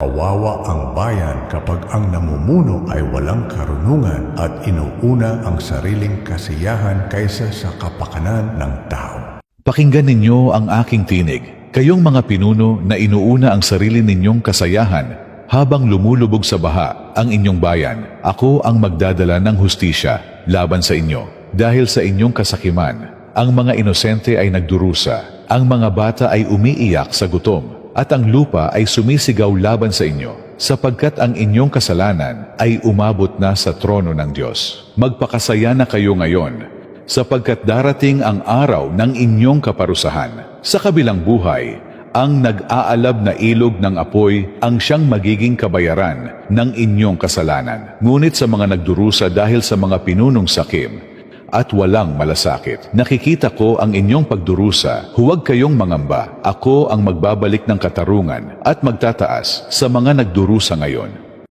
Kawawa ang bayan kapag ang namumuno ay walang karunungan at inuuna ang sariling kasiyahan kaysa sa kapakanan ng tao. Pakinggan ninyo ang aking tinig, kayong mga pinuno na inuuna ang sarili ninyong kasayahan habang lumulubog sa baha ang inyong bayan. Ako ang magdadala ng hustisya laban sa inyo. Dahil sa inyong kasakiman, ang mga inosente ay nagdurusa, ang mga bata ay umiiyak sa gutom, at ang lupa ay sumisigaw laban sa inyo, sapagkat ang inyong kasalanan ay umabot na sa trono ng Diyos. Magpakasaya na kayo ngayon, sapagkat darating ang araw ng inyong kaparusahan. Sa kabilang buhay, ang nag-aalab na ilog ng apoy ang siyang magiging kabayaran ng inyong kasalanan. Ngunit sa mga nagdurusa dahil sa mga pinunong sakim, at walang malasakit. Nakikita ko ang inyong pagdurusa. Huwag kayong mangamba. Ako ang magbabalik ng katarungan at magtataas sa mga nagdurusa ngayon.